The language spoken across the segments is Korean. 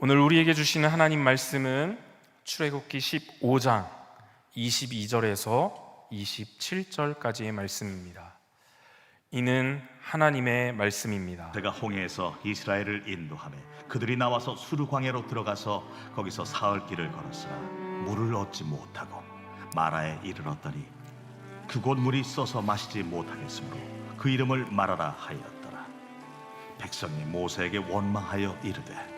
오늘 우리에게 주시는 하나님 말씀은 출애굽기 15장 22절에서 27절까지의 말씀입니다. 이는 하나님의 말씀입니다. 제가 홍해에서 이스라엘을 인도하며 그들이 나와서 수르 광야로 들어가서 거기서 사흘 길을 걸었으나 물을 얻지 못하고 마라에 이르렀더니 그곳 물이 써서 마시지 못하겠으므로 그 이름을 마라라 하였더라 백성이 모세에게 원망하여 이르되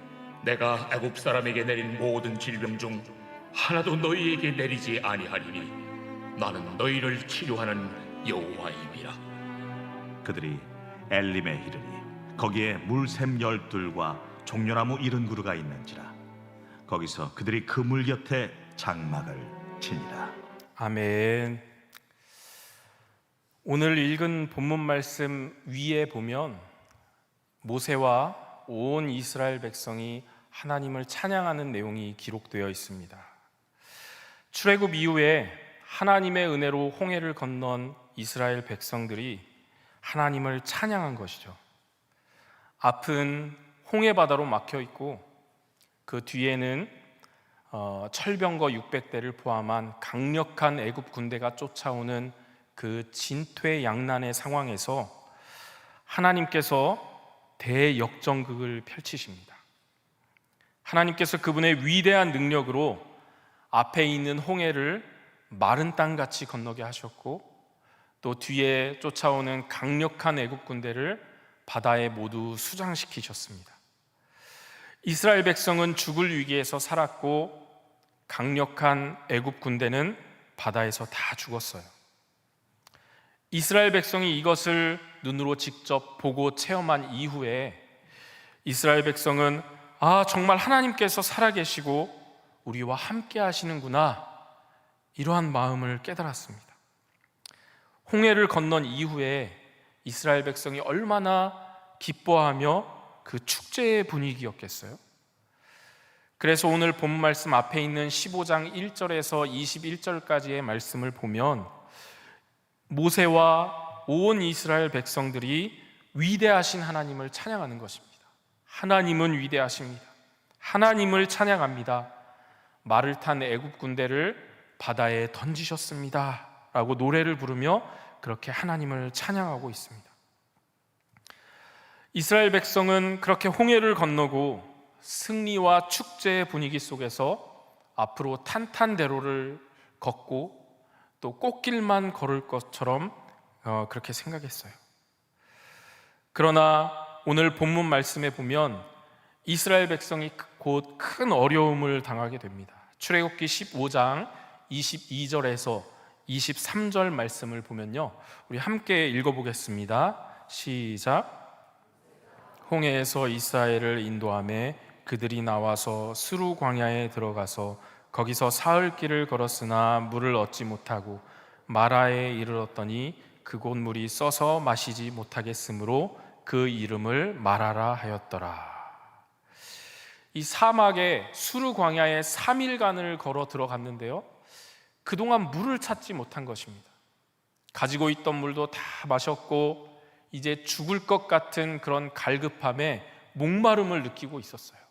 내가 애굽 사람에게 내린 모든 질병 중 하나도 너희에게 내리지 아니하리니 나는 너희를 치료하는 여호와임이라. 그들이 엘림에 이르니 거기에 물샘 열둘과 종려나무 이른 그루가 있는지라. 거기서 그들이 그 물 곁에 장막을 치니라. 아멘. 오늘 읽은 본문 말씀 위에 보면 모세와 온 이스라엘 백성이 하나님을 찬양하는 내용이 기록되어 있습니다. 출애굽 이후에 하나님의 은혜로 홍해를 건넌 이스라엘 백성들이 하나님을 찬양한 것이죠. 앞은 홍해 바다로 막혀 있고 그 뒤에는 어, 철병거 600대를 포함한 강력한 애굽 군대가 쫓아오는 그 진퇴양난의 상황에서 하나님께서 대역전극을 펼치십니다. 하나님께서 그분의 위대한 능력으로 앞에 있는 홍해를 마른 땅 같이 건너게 하셨고 또 뒤에 쫓아오는 강력한 애굽 군대를 바다에 모두 수장시키셨습니다. 이스라엘 백성은 죽을 위기에서 살았고 강력한 애굽 군대는 바다에서 다 죽었어요. 이스라엘 백성이 이것을 눈으로 직접 보고 체험한 이후에 이스라엘 백성은 아, 정말 하나님께서 살아계시고 우리와 함께 하시는구나. 이러한 마음을 깨달았습니다. 홍해를 건넌 이후에 이스라엘 백성이 얼마나 기뻐하며 그 축제의 분위기였겠어요? 그래서 오늘 본 말씀 앞에 있는 15장 1절에서 21절까지의 말씀을 보면 모세와 온 이스라엘 백성들이 위대하신 하나님을 찬양하는 것입니다. 하나님은 위대하십니다. 하나님을 찬양합니다. 말을 탄 애굽 군대를 바다에 던지셨습니다. 라고 노래를 부르며 그렇게 하나님을 찬양하고 있습니다. 이스라엘 백성은 그렇게 홍해를 건너고 승리와 축제의 분위기 속에서 앞으로 탄탄대로를 걷고 또 꽃길만 걸을 것처럼 어, 그렇게 생각했어요. 그러나 오늘 본문 말씀에 보면 이스라엘 백성이 곧 큰 어려움을 당하게 됩니다. 출애굽기 15장 22절에서 23절 말씀을 보면요. 우리 함께 읽어 보겠습니다. 시작. 홍해에서 이스라엘을 인도함에 그들이 나와서 수루 광야에 들어가서 거기서 사흘 길을 걸었으나 물을 얻지 못하고 마라에 이르렀더니 그곳 물이 써서 마시지 못하겠으므로 그 이름을 마라라 하였더라. 이 사막에 수루 광야에 3일간을 걸어 들어갔는데요. 그동안 물을 찾지 못한 것입니다. 가지고 있던 물도 다 마셨고 이제 죽을 것 같은 그런 갈급함에 목마름을 느끼고 있었어요.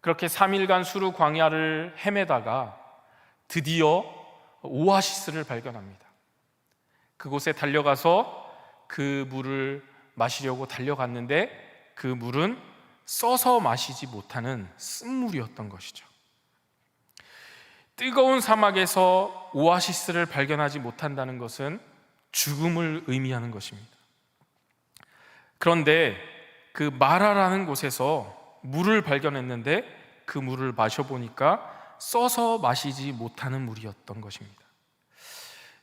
그렇게 3일간 수루 광야를 헤매다가 드디어 오아시스를 발견합니다. 그곳에 달려가서 그 물을 마시려고 달려갔는데 그 물은 써서 마시지 못하는 쓴물이었던 것이죠. 뜨거운 사막에서 오아시스를 발견하지 못한다는 것은 죽음을 의미하는 것입니다. 그런데 그 마라라는 곳에서 물을 발견했는데 그 물을 마셔보니까 써서 마시지 못하는 물이었던 것입니다.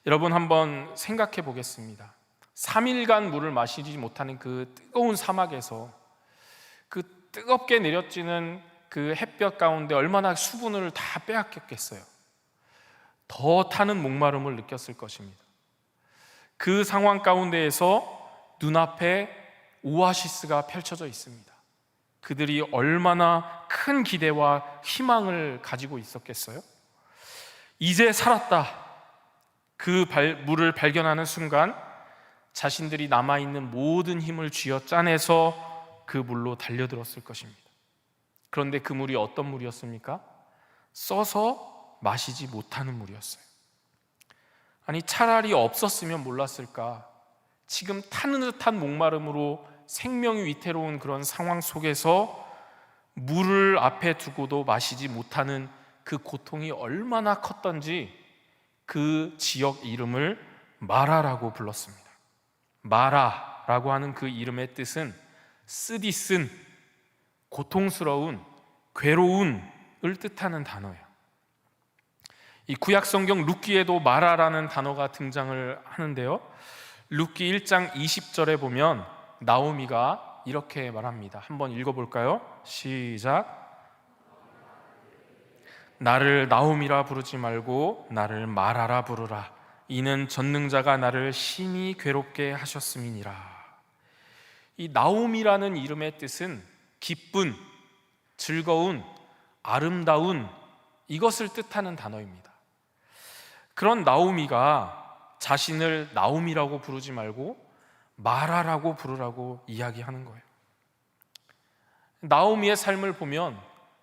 여러분 한번 생각해 보겠습니다. 3일간 물을 마시지 못하는 그 뜨거운 사막에서 그 뜨겁게 내려지는 그 햇볕 가운데 얼마나 수분을 다 빼앗겼겠어요. 더 타는 목마름을 느꼈을 것입니다. 그 상황 가운데에서 눈앞에 오아시스가 펼쳐져 있습니다. 그들이 얼마나 큰 기대와 희망을 가지고 있었겠어요? 이제 살았다. 그 발- 물을 발견하는 순간 자신들이 남아있는 모든 힘을 쥐어 짜내서 그 물로 달려들었을 것입니다. 그런데 그 물이 어떤 물이었습니까? 써서 마시지 못하는 물이었어요. 아니, 차라리 없었으면 몰랐을까? 지금 타는 듯한 목마름으로 생명이 위태로운 그런 상황 속에서 물을 앞에 두고도 마시지 못하는 그 고통이 얼마나 컸던지 그 지역 이름을 마라라고 불렀습니다. 마라라고 하는 그 이름의 뜻은 쓰디 쓴 고통스러운 괴로운을 뜻하는 단어예요. 이 구약 성경 룻기에도 마라라는 단어가 등장을 하는데요. 룻기 1장 20절에 보면 나오미가 이렇게 말합니다. 한번 읽어 볼까요? 시작. 나를 나오미라 부르지 말고 나를 마라라 부르라. 이는 전능자가 나를 심히 괴롭게 하셨음이니라. 이 나오미라는 이름의 뜻은 기쁜, 즐거운, 아름다운 이것을 뜻하는 단어입니다. 그런 나오미가 자신을 나오미라고 부르지 말고 마라라고 부르라고 이야기하는 거예요. 나오미의 삶을 보면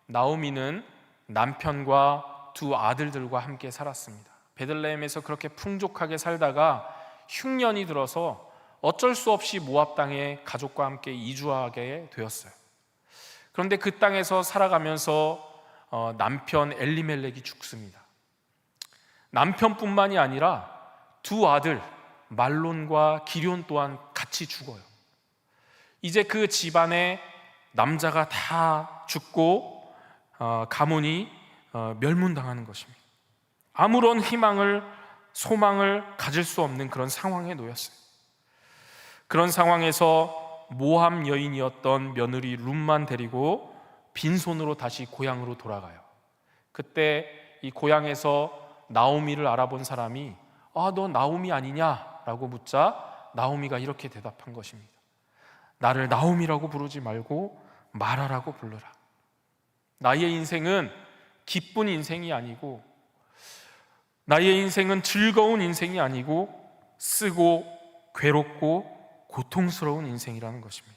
나오미는 남편과 두 아들들과 함께 살았습니다. 베들레헴에서 그렇게 풍족하게 살다가 흉년이 들어서 어쩔 수 없이 모압 땅에 가족과 함께 이주하게 되었어요. 그런데 그 땅에서 살아가면서 어, 남편 엘리멜렉이 죽습니다. 남편뿐만이 아니라 두 아들 말론과 기럨 또한 같이 죽어요. 이제 그 집안에 남자가 다 죽고 어, 가문이 어, 멸문당하는 것입니다. 아무런 희망을 소망을 가질 수 없는 그런 상황에 놓였어요. 그런 상황에서 모함 여인이었던 며느리 룸만 데리고 빈손으로 다시 고향으로 돌아가요. 그때 이 고향에서 나오미를 알아본 사람이 아, 너 나오미 아니냐라고 묻자 나오미가 이렇게 대답한 것입니다. 나를 나오미라고 부르지 말고 마라라고 불러라. 나의 인생은 기쁜 인생이 아니고 나의 인생은 즐거운 인생이 아니고 쓰고 괴롭고 고통스러운 인생이라는 것입니다.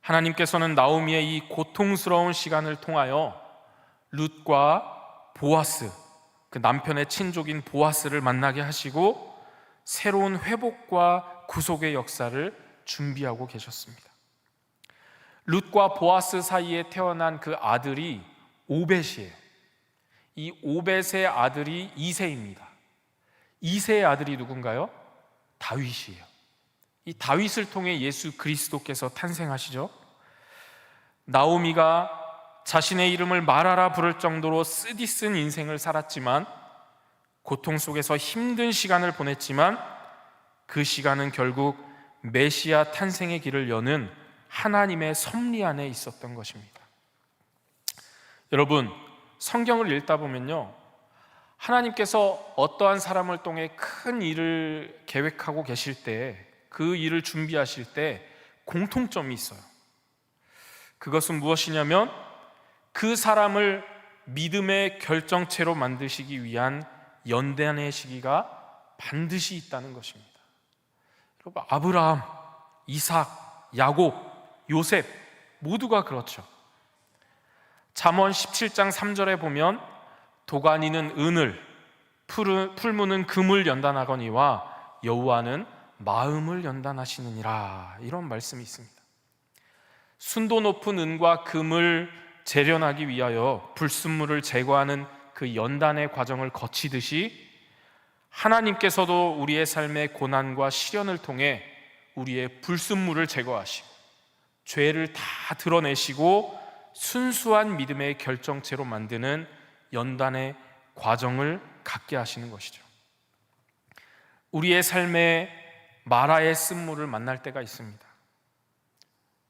하나님께서는 나오미의 이 고통스러운 시간을 통하여 룻과 보아스, 그 남편의 친족인 보아스를 만나게 하시고 새로운 회복과 구속의 역사를 준비하고 계셨습니다. 룻과 보아스 사이에 태어난 그 아들이 오벳이에요. 이 오벳의 아들이 이세입니다. 이세의 아들이 누군가요? 다윗이에요. 이 다윗을 통해 예수 그리스도께서 탄생하시죠. 나오미가 자신의 이름을 말하라 부를 정도로 쓰디쓴 인생을 살았지만 고통 속에서 힘든 시간을 보냈지만 그 시간은 결국 메시아 탄생의 길을 여는 하나님의 섭리 안에 있었던 것입니다. 여러분, 성경을 읽다 보면요. 하나님께서 어떠한 사람을 통해 큰 일을 계획하고 계실 때, 그 일을 준비하실 때 공통점이 있어요. 그것은 무엇이냐면 그 사람을 믿음의 결정체로 만드시기 위한 연단의 시기가 반드시 있다는 것입니다. 여러분, 아브라함, 이삭, 야곱, 요셉 모두가 그렇죠. 잠언 17장 3절에 보면 도가니는 은을 풀무는 금을 연단하거니와 여호와는 마음을 연단하시느니라 이런 말씀이 있습니다. 순도 높은 은과 금을 재련하기 위하여 불순물을 제거하는 그 연단의 과정을 거치듯이 하나님께서도 우리의 삶의 고난과 시련을 통해 우리의 불순물을 제거하시고 죄를 다 드러내시고 순수한 믿음의 결정체로 만드는 연단의 과정을 갖게 하시는 것이죠. 우리의 삶에 마라의 쓴물을 만날 때가 있습니다.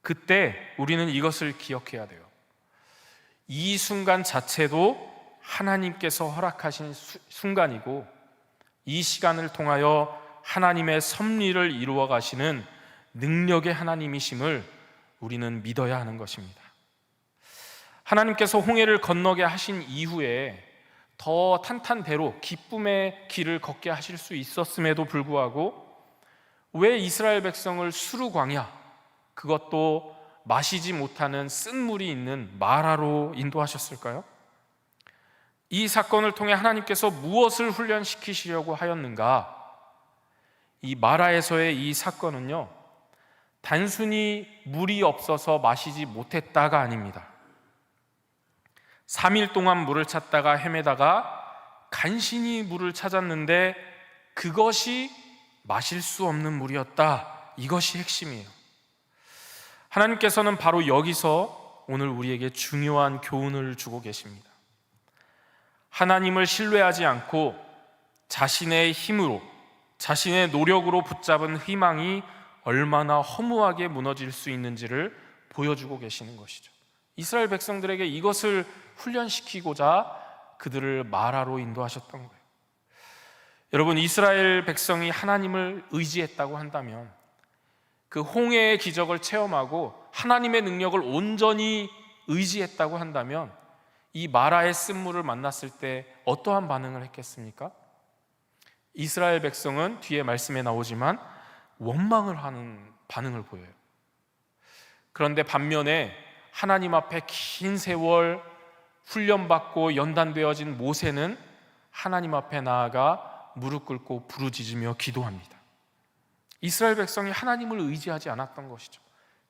그때 우리는 이것을 기억해야 돼요. 이 순간 자체도 하나님께서 허락하신 수- 순간이고 이 시간을 통하여 하나님의 섭리를 이루어 가시는 능력의 하나님이심을 우리는 믿어야 하는 것입니다. 하나님께서 홍해를 건너게 하신 이후에 더 탄탄대로 기쁨의 길을 걷게 하실 수 있었음에도 불구하고 왜 이스라엘 백성을 수루 광야 그것도 마시지 못하는 쓴물이 있는 마라로 인도하셨을까요? 이 사건을 통해 하나님께서 무엇을 훈련시키시려고 하였는가? 이 마라에서의 이 사건은요, 단순히 물이 없어서 마시지 못했다가 아닙니다. 3일 동안 물을 찾다가 헤매다가 간신히 물을 찾았는데 그것이 마실 수 없는 물이었다. 이것이 핵심이에요. 하나님께서는 바로 여기서 오늘 우리에게 중요한 교훈을 주고 계십니다. 하나님을 신뢰하지 않고 자신의 힘으로, 자신의 노력으로 붙잡은 희망이 얼마나 허무하게 무너질 수 있는지를 보여주고 계시는 것이죠. 이스라엘 백성들에게 이것을 훈련시키고자 그들을 마라로 인도하셨던 거예요. 여러분, 이스라엘 백성이 하나님을 의지했다고 한다면 그 홍해의 기적을 체험하고 하나님의 능력을 온전히 의지했다고 한다면 이 마라의 쓴물을 만났을 때 어떠한 반응을 했겠습니까? 이스라엘 백성은 뒤에 말씀에 나오지만 원망을 하는 반응을 보여요. 그런데 반면에 하나님 앞에 긴 세월 훈련받고 연단되어진 모세는 하나님 앞에 나아가 무릎 꿇고 부르짖으며 기도합니다. 이스라엘 백성이 하나님을 의지하지 않았던 것이죠.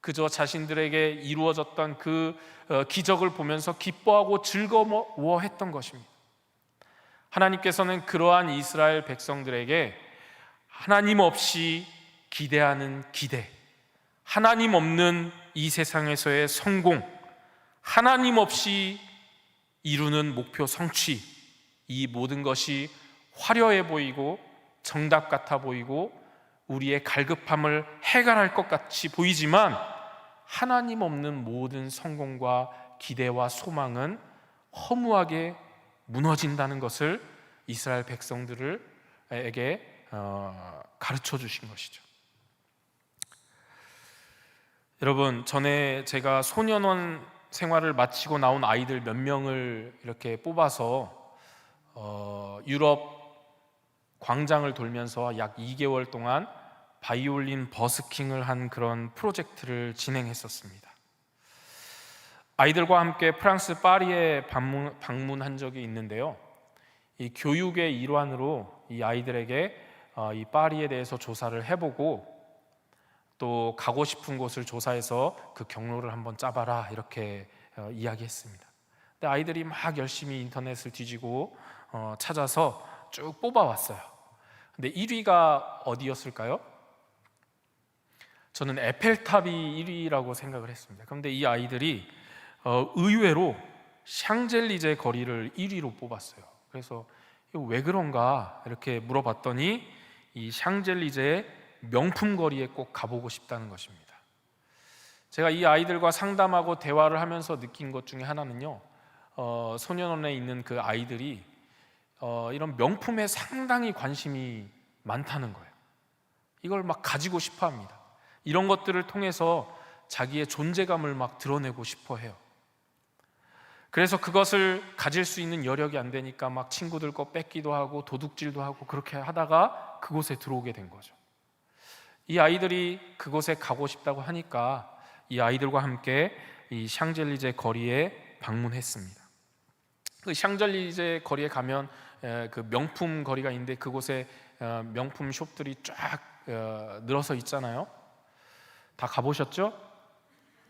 그저 자신들에게 이루어졌던 그 어, 기적을 보면서 기뻐하고 즐거워했던 것입니다. 하나님께서는 그러한 이스라엘 백성들에게 하나님 없이 기대하는 기대, 하나님 없는 이 세상에서의 성공, 하나님 없이 이루는 목표 성취, 이 모든 것이 화려해 보이고 정답 같아 보이고 우리의 갈급함을 해결할 것 같이 보이지만 하나님 없는 모든 성공과 기대와 소망은 허무하게 무너진다는 것을 이스라엘 백성들에게 어, 가르쳐 주신 것이죠. 여러분 전에 제가 소년원 생활을 마치고 나온 아이들 몇 명을 이렇게 뽑아서 어, 유럽 광장을 돌면서 약 2개월 동안 바이올린 버스킹을 한 그런 프로젝트를 진행했었습니다. 아이들과 함께 프랑스 파리에 방문, 방문한 적이 있는데요. 이 교육의 일환으로 이 아이들에게 어, 이 파리에 대해서 조사를 해보고 또 가고 싶은 곳을 조사해서 그 경로를 한번 짜봐라 이렇게 어, 이야기했습니다. 근데 아이들이 막 열심히 인터넷을 뒤지고 어, 찾아서 쭉 뽑아왔어요. 근데 1위가 어디였을까요? 저는 에펠탑이 1위라고 생각을 했습니다. 그런데 이 아이들이 어, 의외로 샹젤리제 거리를 1위로 뽑았어요. 그래서 왜 그런가 이렇게 물어봤더니 이 샹젤리제의 명품 거리에 꼭 가보고 싶다는 것입니다. 제가 이 아이들과 상담하고 대화를 하면서 느낀 것 중에 하나는요, 어, 소년원에 있는 그 아이들이 어, 이런 명품에 상당히 관심이 많다는 거예요. 이걸 막 가지고 싶어 합니다. 이런 것들을 통해서 자기의 존재감을 막 드러내고 싶어 해요. 그래서 그것을 가질 수 있는 여력이 안 되니까 막 친구들 거 뺏기도 하고 도둑질도 하고 그렇게 하다가 그곳에 들어오게 된 거죠. 이 아이들이 그곳에 가고 싶다고 하니까 이 아이들과 함께 이 샹젤리제 거리에 방문했습니다. 그 샹젤리제 거리에 가면 에, 그 명품 거리가 있는데 그곳에 어, 명품 숍들이 쫙 어, 늘어서 있잖아요. 다 가보셨죠?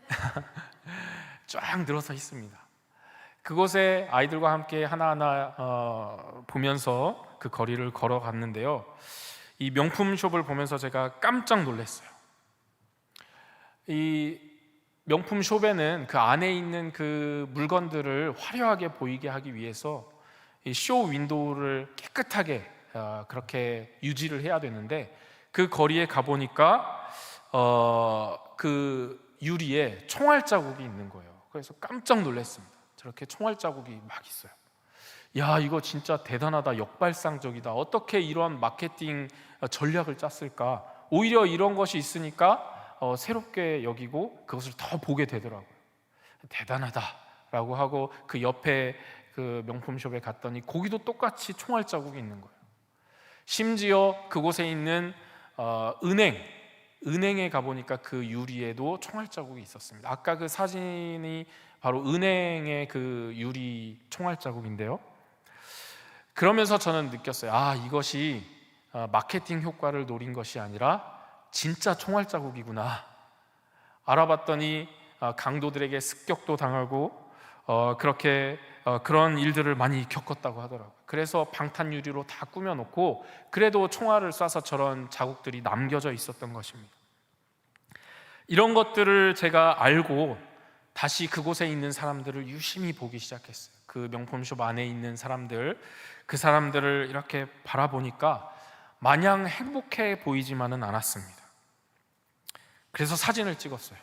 쫙 늘어서 있습니다. 그곳에 아이들과 함께 하나하나 어, 보면서 그 거리를 걸어갔는데요. 이 명품 숍을 보면서 제가 깜짝 놀랐어요. 이 명품 숍에는 그 안에 있는 그 물건들을 화려하게 보이게 하기 위해서 이 쇼 윈도우를 깨끗하게 어, 그렇게 유지를 해야 되는데 그 거리에 가 보니까 어, 그 유리에 총알 자국이 있는 거예요. 그래서 깜짝 놀랐습니다. 저렇게 총알 자국이 막 있어요. 야, 이거 진짜 대단하다. 역발상적이다. 어떻게 이런 마케팅 전략을 짰을까? 오히려 이런 것이 있으니까 어, 새롭게 여기고 그것을 더 보게 되더라고요. 대단하다라고 하고 그 옆에 그 명품숍에 갔더니 거기도 똑같이 총알 자국이 있는 거예요. 심지어 그곳에 있는 어, 은행 은행에 가보니까 그 유리에도 총알 자국이 있었습니다. 아까 그 사진이 바로 은행의 그 유리 총알 자국인데요. 그러면서 저는 느꼈어요. 아 이것이 어, 마케팅 효과를 노린 것이 아니라 진짜 총알 자국이구나. 알아봤더니 어, 강도들에게 습격도 당하고 어, 그렇게 어, 그런 일들을 많이 겪었다고 하더라고요. 그래서 방탄 유리로 다 꾸며놓고 그래도 총알을 쏴서 저런 자국들이 남겨져 있었던 것입니다. 이런 것들을 제가 알고 다시 그곳에 있는 사람들을 유심히 보기 시작했어요. 그 명품숍 안에 있는 사람들, 그 사람들을 이렇게 바라보니까 마냥 행복해 보이지만은 않았습니다. 그래서 사진을 찍었어요.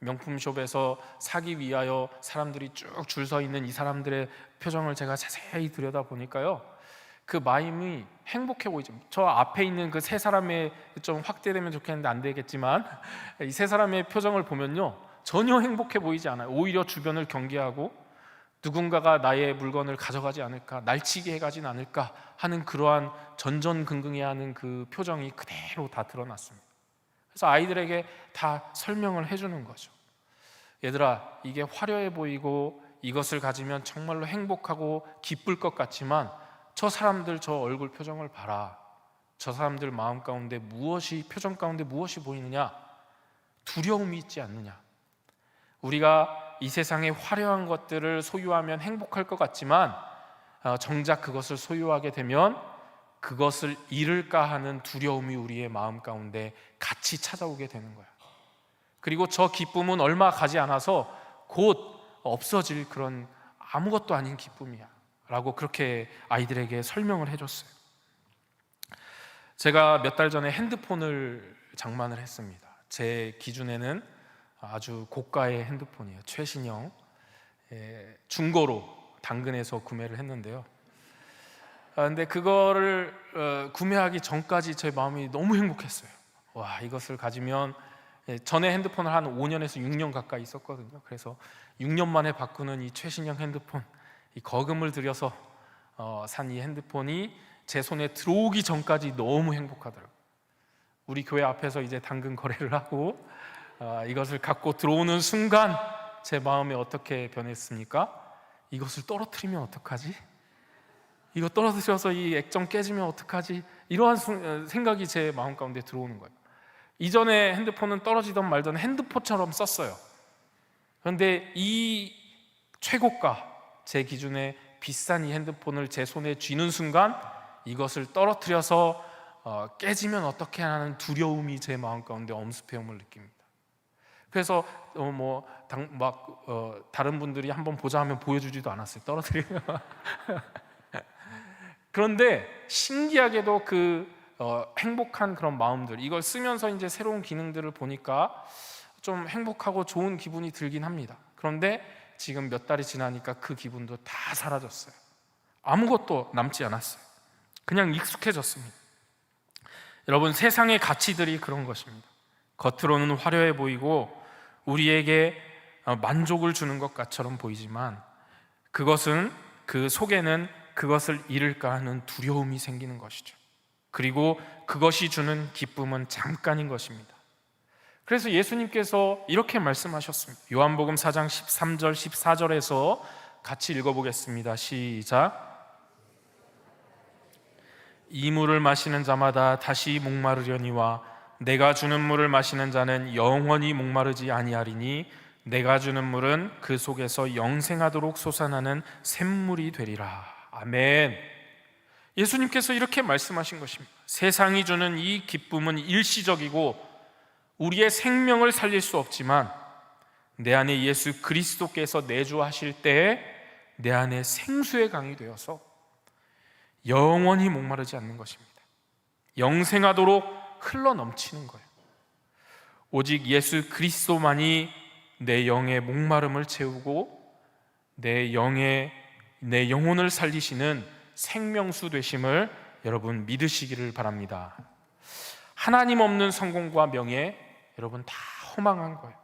명품숍에서 사기 위하여 사람들이 쭉 줄 서 있는 이 사람들의 표정을 제가 자세히 들여다 보니까요. 그 마음이 행복해 보이죠. 저 앞에 있는 그 세 사람의 좀 확대되면 좋겠는데 안 되겠지만 이 세 사람의 표정을 보면요. 전혀 행복해 보이지 않아요. 오히려 주변을 경계하고 누군가가 나의 물건을 가져가지 않을까, 날치기 해가진 않을까 하는 그러한 전전긍긍해야 하는 그 표정이 그대로 다 드러났습니다. 그래서 아이들에게 다 설명을 해주는 거죠. 얘들아, 이게 화려해 보이고 이것을 가지면 정말로 행복하고 기쁠 것 같지만 저 사람들 저 얼굴 표정을 봐라. 저 사람들 마음 가운데 무엇이 표정 가운데 무엇이 보이느냐? 두려움이 있지 않느냐? 우리가 이 세상의 화려한 것들을 소유하면 행복할 것 같지만 어, 정작 그것을 소유하게 되면 그것을 잃을까 하는 두려움이 우리의 마음 가운데 같이 찾아오게 되는 거야. 그리고 저 기쁨은 얼마 가지 않아서 곧 없어질 그런 아무것도 아닌 기쁨이야. 라고 그렇게 아이들에게 설명을 해줬어요. 제가 몇 달 전에 핸드폰을 장만을 했습니다. 제 기준에는 아주 고가의 핸드폰이에요. 최신형. 예, 중고로 당근에서 구매를 했는데요. 아, 근데 그거를 어, 구매하기 전까지 제 마음이 너무 행복했어요. 와, 이것을 가지면 예, 전에 핸드폰을 한 5년에서 6년 가까이 썼거든요. 그래서 6년 만에 바꾸는 이 최신형 핸드폰, 이 거금을 들여서 어, 산 이 핸드폰이 제 손에 들어오기 전까지 너무 행복하더라고요. 우리 교회 앞에서 이제 당근 거래를 하고 아, 이것을 갖고 들어오는 순간 제 마음이 어떻게 변했습니까? 이것을 떨어뜨리면 어떡하지? 이거 떨어뜨려서 이 액정 깨지면 어떡하지? 이러한 수- 생각이 제 마음 가운데 들어오는 거예요. 이전에 핸드폰은 떨어지던 말던 핸드폰처럼 썼어요. 그런데 이 최고가 제 기준에 비싼 이 핸드폰을 제 손에 쥐는 순간 이것을 떨어뜨려서 어, 깨지면 어떻게 하는 두려움이 제 마음 가운데 엄습해옴을 느낍니다. 그래서 어, 뭐막 어, 다른 분들이 한번 보자 하면 보여주지도 않았어요. 떨어뜨리면. 그런데 신기하게도 그 어, 행복한 그런 마음들 이걸 쓰면서 이제 새로운 기능들을 보니까 좀 행복하고 좋은 기분이 들긴 합니다. 그런데 지금 몇 달이 지나니까 그 기분도 다 사라졌어요. 아무것도 남지 않았어요. 그냥 익숙해졌습니다. 여러분 세상의 가치들이 그런 것입니다. 겉으로는 화려해 보이고 우리에게 어, 만족을 주는 것처럼 보이지만 그것은 그 속에는 그것을 잃을까 하는 두려움이 생기는 것이죠. 그리고 그것이 주는 기쁨은 잠깐인 것입니다. 그래서 예수님께서 이렇게 말씀하셨습니다. 요한복음 4장 13절 14절에서 같이 읽어보겠습니다. 시작. 이 물을 마시는 자마다 다시 목마르려니와 내가 주는 물을 마시는 자는 영원히 목마르지 아니하리니 내가 주는 물은 그 속에서 영생하도록 솟아나는 샘물이 되리라. 아멘. 예수님께서 이렇게 말씀하신 것입니다. 세상이 주는 이 기쁨은 일시적이고 우리의 생명을 살릴 수 없지만 내 안에 예수 그리스도께서 내주하실 때에 내 안에 생수의 강이 되어서 영원히 목마르지 않는 것입니다. 영생하도록 흘러 넘치는 거예요. 오직 예수 그리스도만이 내 영의 목마름을 채우고 내 영의 내 영혼을 살리시는 생명수 되심을 여러분 믿으시기를 바랍니다. 하나님 없는 성공과 명예 여러분 다 허망한 거예요.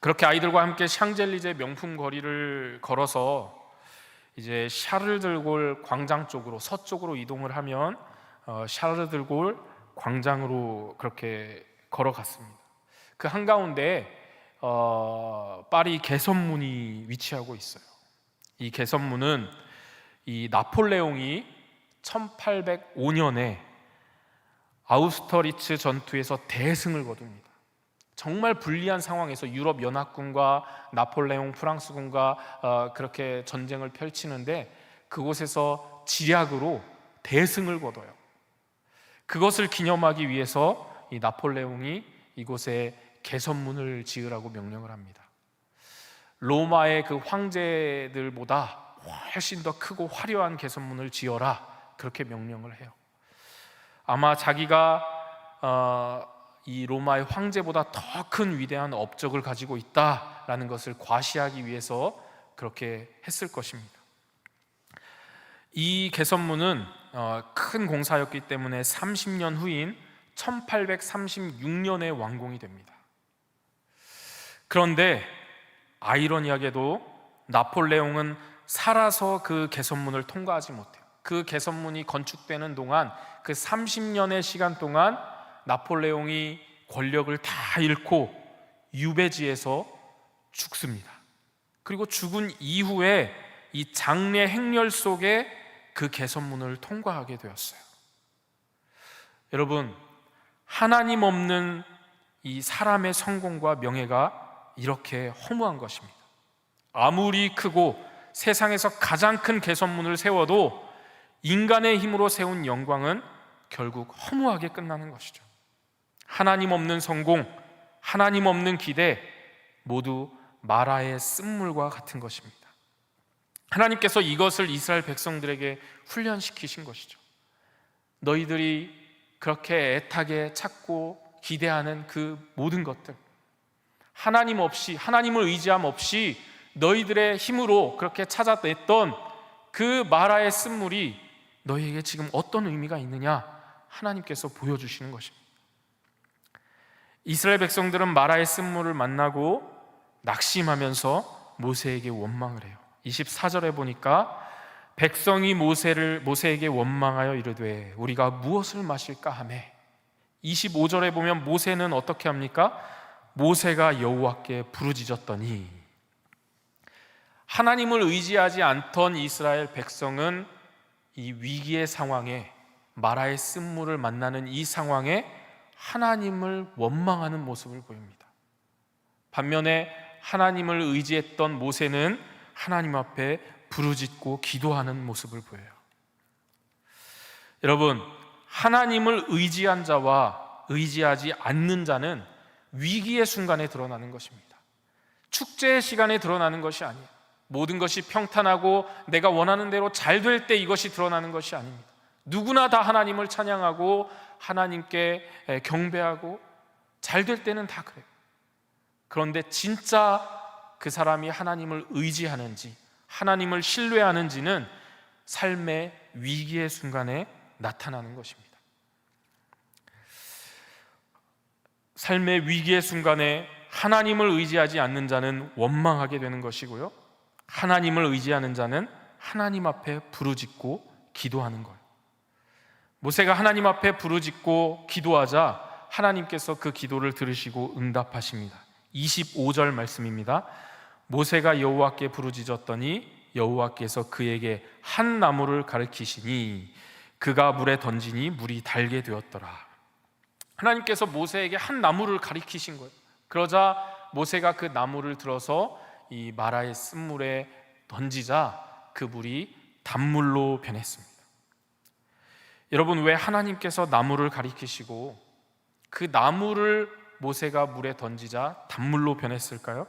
그렇게 아이들과 함께 샹젤리제 명품 거리를 걸어서 이제 샤르들골 광장 쪽으로 서쪽으로 이동을 하면 어, 샤르들골 광장으로 그렇게 걸어갔습니다. 그 한가운데 어, 파리 개선문이 위치하고 있어요. 이 개선문은 이 나폴레옹이 1805년에 아우스터리츠 전투에서 대승을 거둡니다. 정말 불리한 상황에서 유럽 연합군과 나폴레옹 프랑스군과 어, 그렇게 전쟁을 펼치는데 그곳에서 지략으로 대승을 거둬요. 그것을 기념하기 위해서 이 나폴레옹이 이곳에 개선문을 지으라고 명령을 합니다. 로마의 그 황제들보다 훨씬 더 크고 화려한 개선문을 지어라 그렇게 명령을 해요. 아마 자기가 어, 이 로마의 황제보다 더 큰 위대한 업적을 가지고 있다라는 것을 과시하기 위해서 그렇게 했을 것입니다. 이 개선문은 어, 큰 공사였기 때문에 30년 후인 1836년에 완공이 됩니다. 그런데 아이러니하게도 나폴레옹은 살아서 그 개선문을 통과하지 못해요. 그 개선문이 건축되는 동안 그 30년의 시간 동안 나폴레옹이 권력을 다 잃고 유배지에서 죽습니다. 그리고 죽은 이후에 이 장례 행렬 속에 그 개선문을 통과하게 되었어요. 여러분, 하나님 없는 이 사람의 성공과 명예가 이렇게 허무한 것입니다. 아무리 크고 세상에서 가장 큰 개선문을 세워도 인간의 힘으로 세운 영광은 결국 허무하게 끝나는 것이죠. 하나님 없는 성공, 하나님 없는 기대 모두 마라의 쓴물과 같은 것입니다. 하나님께서 이것을 이스라엘 백성들에게 훈련시키신 것이죠. 너희들이 그렇게 애타게 찾고 기대하는 그 모든 것들 하나님 없이 하나님을 의지함 없이 너희들의 힘으로 그렇게 찾아냈던 그 마라의 쓴물이 너희에게 지금 어떤 의미가 있느냐 하나님께서 보여주시는 것입니다. 이스라엘 백성들은 마라의 쓴물을 만나고 낙심하면서 모세에게 원망을 해요. 24절에 보니까 백성이 모세를 모세에게 원망하여 이르되 우리가 무엇을 마실까 하매 25절에 보면 모세는 어떻게 합니까? 모세가 여호와께 부르짖었더니 하나님을 의지하지 않던 이스라엘 백성은 이 위기의 상황에 마라의 쓴물을 만나는 이 상황에 하나님을 원망하는 모습을 보입니다. 반면에 하나님을 의지했던 모세는 하나님 앞에 부르짖고 기도하는 모습을 보여요. 여러분, 하나님을 의지한 자와 의지하지 않는 자는 위기의 순간에 드러나는 것입니다. 축제의 시간에 드러나는 것이 아니에요. 모든 것이 평탄하고 내가 원하는 대로 잘 될 때 이것이 드러나는 것이 아닙니다. 누구나 다 하나님을 찬양하고 하나님께 경배하고 잘 될 때는 다 그래요. 그런데 진짜 그 사람이 하나님을 의지하는지 하나님을 신뢰하는지는 삶의 위기의 순간에 나타나는 것입니다. 삶의 위기의 순간에 하나님을 의지하지 않는 자는 원망하게 되는 것이고요. 하나님을 의지하는 자는 하나님 앞에 부르짖고 기도하는 거예요. 모세가 하나님 앞에 부르짖고 기도하자 하나님께서 그 기도를 들으시고 응답하십니다. 25절 말씀입니다. 모세가 여호와께 부르짖었더니 여호와께서 그에게 한 나무를 가르치시니 그가 물에 던지니 물이 달게 되었더라. 하나님께서 모세에게 한 나무를 가리키신 거예요. 그러자 모세가 그 나무를 들어서 이 마라의 쓴물에 던지자 그 물이 단물로 변했습니다. 여러분 왜 하나님께서 나무를 가리키시고 그 나무를 모세가 물에 던지자 단물로 변했을까요?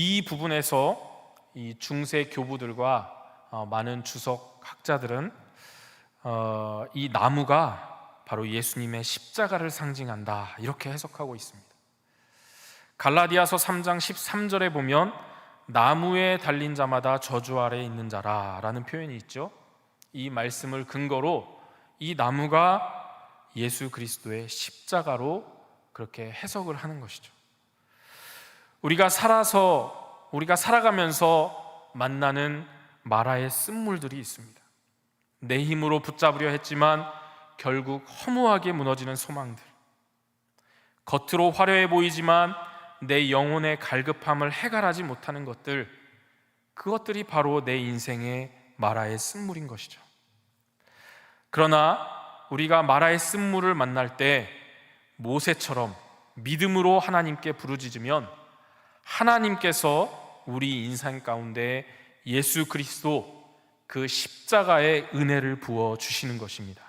이 부분에서 이 중세 교부들과 어, 많은 주석 학자들은 어, 이 나무가 바로 예수님의 십자가를 상징한다 이렇게 해석하고 있습니다. 갈라디아서 3장 13절에 보면 나무에 달린 자마다 저주 아래 있는 자라라는 표현이 있죠. 이 말씀을 근거로 이 나무가 예수 그리스도의 십자가로 그렇게 해석을 하는 것이죠. 우리가 살아서 우리가 살아가면서 만나는 마라의 쓴물들이 있습니다. 내 힘으로 붙잡으려 했지만 결국 허무하게 무너지는 소망들. 겉으로 화려해 보이지만 내 영혼의 갈급함을 해결하지 못하는 것들. 그것들이 바로 내 인생의 마라의 쓴물인 것이죠. 그러나 우리가 마라의 쓴물을 만날 때 모세처럼 믿음으로 하나님께 부르짖으면 하나님께서 우리 인생 가운데 예수 그리스도 그 십자가의 은혜를 부어 주시는 것입니다.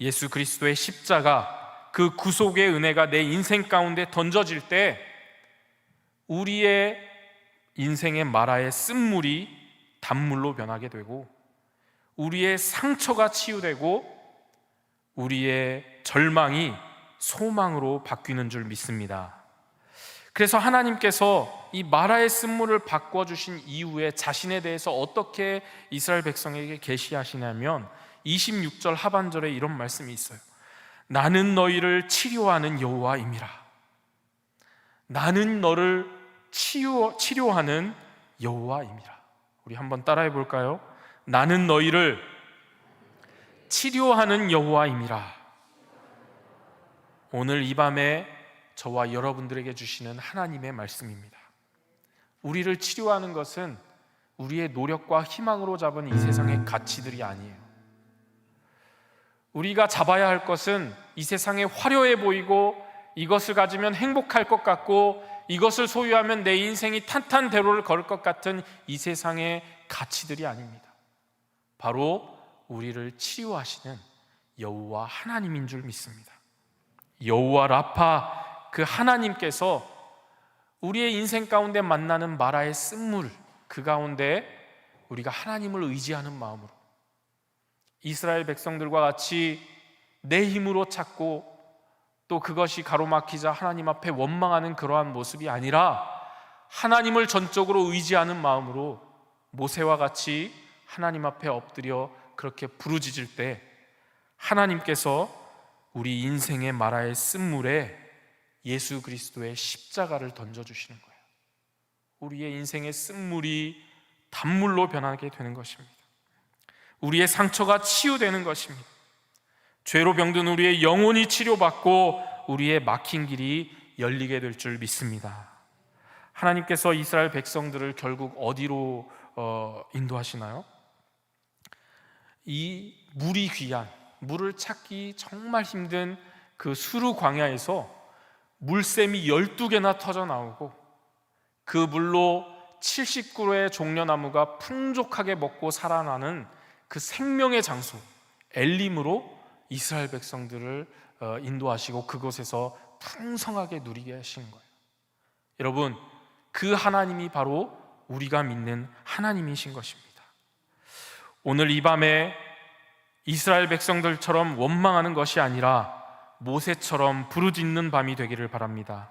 예수 그리스도의 십자가 그 구속의 은혜가 내 인생 가운데 던져질 때 우리의 인생의 마라의 쓴물이 단물로 변하게 되고 우리의 상처가 치유되고 우리의 절망이 소망으로 바뀌는 줄 믿습니다. 그래서 하나님께서 이 마라의 쓴물을 바꿔 주신 이후에 자신에 대해서 어떻게 이스라엘 백성에게 계시하시냐면 26절 하반절에 이런 말씀이 있어요. 나는 너희를 치료하는 여호와임이라. 나는 너를 치유, 치료하는 여호와임이라. 우리 한번 따라해 볼까요? 나는 너희를 치료하는 여호와임이라. 오늘 이 밤에 저와 여러분들에게 주시는 하나님의 말씀입니다. 우리를 치료하는 것은 우리의 노력과 희망으로 잡은 이 세상의 가치들이 아니에요. 우리가 잡아야 할 것은 이 세상에 화려해 보이고 이것을 가지면 행복할 것 같고 이것을 소유하면 내 인생이 탄탄대로를 걸을 것 같은 이 세상의 가치들이 아닙니다. 바로 우리를 치유하시는 여호와 하나님인 줄 믿습니다. 여호와 라파 그 하나님께서 우리의 인생 가운데 만나는 마라의 쓴물 그 가운데 우리가 하나님을 의지하는 마음으로 이스라엘 백성들과 같이 내 힘으로 찾고 또 그것이 가로막히자 하나님 앞에 원망하는 그러한 모습이 아니라 하나님을 전적으로 의지하는 마음으로 모세와 같이 하나님 앞에 엎드려 그렇게 부르짖을 때 하나님께서 우리 인생의 마라의 쓴물에 예수 그리스도의 십자가를 던져 주시는 거예요. 우리의 인생의 쓴물이 단물로 변하게 되는 것입니다. 우리의 상처가 치유되는 것입니다. 죄로 병든 우리의 영혼이 치료받고 우리의 막힌 길이 열리게 될 줄 믿습니다. 하나님께서 이스라엘 백성들을 결국 어디로 어, 인도하시나요? 이 물이 귀한 물을 찾기 정말 힘든 그 수루 광야에서 물샘이 12개나 터져 나오고 그 물로 70그루의 종려나무가 풍족하게 먹고 살아나는 그 생명의 장소 엘림으로 이스라엘 백성들을 어, 인도하시고 그곳에서 풍성하게 누리게 하신 거예요. 여러분, 그 하나님이 바로 우리가 믿는 하나님이신 것입니다. 오늘 이 밤에 이스라엘 백성들처럼 원망하는 것이 아니라 모세처럼 부르짖는 밤이 되기를 바랍니다.